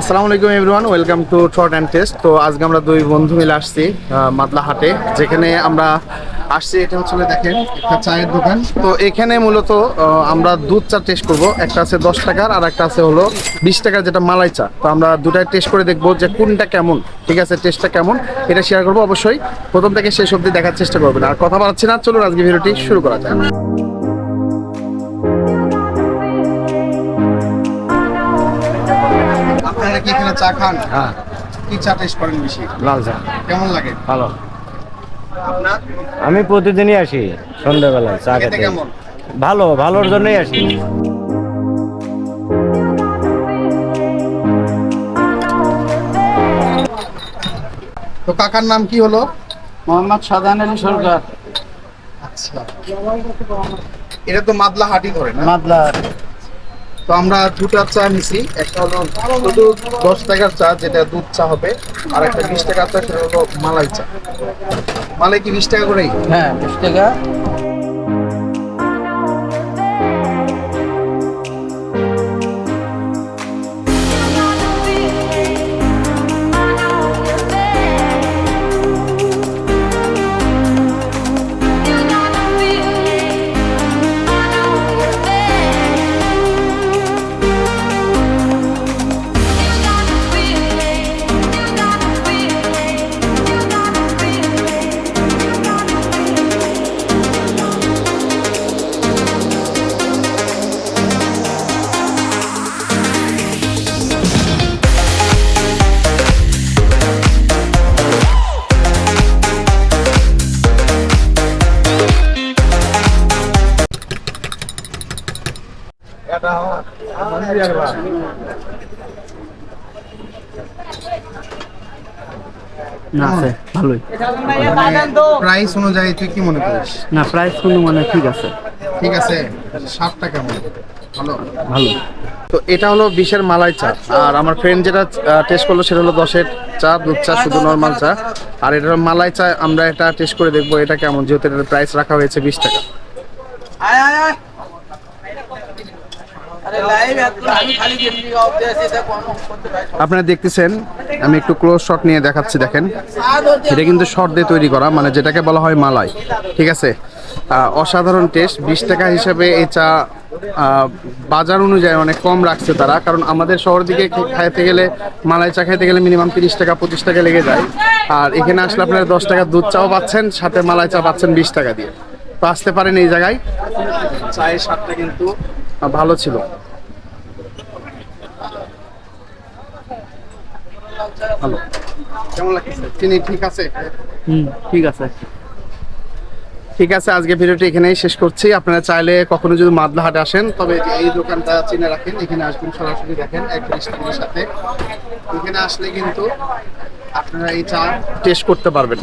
আসসালামু আলাইকুম everyone, welcome to trot and test তো আজকে আমরা দুই বন্ধু মিলে আসছি মাদলা হাটে। যেখানে আমরা আসছি, এটা হচ্ছে দেখেন, একটা চায়ের দোকান। তো এখানে মূলত আমরা দুধ চা টেস্ট করব। একটা আছে দশ টাকার, আর একটা আছে হলো বিশ টাকার, যেটা মালাই চা। তো আমরা দুটাই টেস্ট করে দেখব যে কোনটা কেমন। ঠিক আছে টেস্টটা কেমন? এটা শেয়ার করব অবশ্যই। প্রথম থেকে শেষ অবধি দেখার চেষ্টা করবেন। আর কথা বলাচ্ছি না, চলুন আজকে ভিডিওটি শুরু করা যায় আপনারা কি এখানে চা খান? হ্যাঁ। কি চা টেস্ট করেন বেশি? লাল চা। কেমন লাগে? ভালো। আপনার? আমি প্রতিদিনই আসি সন্ধ্যাবেলায় চা খেতে কেমন? ভালো ভালোর জন্যই আসি। তো কাকার নাম কি হলো? মোহাম্মদ সাদান আলী সরকার। আচ্ছা। এটা তো মাদলা হাটি ধরে না? মাদলা তো আমরা দুটা চা নিছি। একটা হলো শুধু দশ টাকার চা, যেটা দুধ চা হবে, আর একটা বিশ টাকার চা, সেটা হলো মালাই চা। মালাই কি বিশ টাকা করেই? হ্যাঁ বিশ টাকা। না আছে ভালোই। প্রাইস অনুযায়ী তুই কি মনে করিস? না প্রাইস কোনো মানে ঠিক আছে। ঠিক আছে স্বাদটা কেমন? ভালো। ভালো। তো এটা হলো বিশের মালাই চা। আর আমার ফ্রেন্ড যেটা টেস্ট করল সেটা হলো দশের চা দুধ চা শুধু নর্মাল চা। আর এটা হলো মালাই চা আমরা এটা টেস্ট করে দেখব এটা কেমন যেহেতু এটার প্রাইস রাখা হয়েছে বিশ টাকা। আয় আয় আয়। আপনারা দেখতেছেন আমি একটু ক্লোজ শট নিয়ে দেখাচ্ছি দেখেন। এটা কিন্তু শর্ট দিয়ে তৈরি করা মানে যেটাকে বলা হয় মালাই ঠিক আছে? অসাধারণ টেস্ট বিশ টাকা হিসাবে এই চা বাজার অনুযায়ী অনেক কম রাখছে তারা কারণ আমাদের শহর দিকে খাইতে গেলে মালাই চা খাইতে গেলে মিনিমাম তিরিশ টাকা পঁচিশ টাকা লেগে যায়। আর এখানে আসলে আপনারা দশ টাকা দুধ চাও পাচ্ছেন সাথে মালাই চা পাচ্ছেন বিশ টাকা দিয়ে। তো আসতে পারেন এই জায়গায়। চায়ের স্বাদটা কিন্তু ভালো ছিল। ভালো কেমন লাগছে চিনি ঠিক আছে? হুম ঠিক আছে। ঠিক আছে আজকে ভিডিওটি এখানেই শেষ করছি। আপনারা চাইলে কখনো যদি মাদলা হাটে আসেন তবে এই দোকানটা চিনে রাখেন। এখানে আসবেন সরাসরি দেখেন এক টাকার সাথে। এখানে আসলে কিন্তু আপনারা এই চা টেস্ট করতে পারবেন।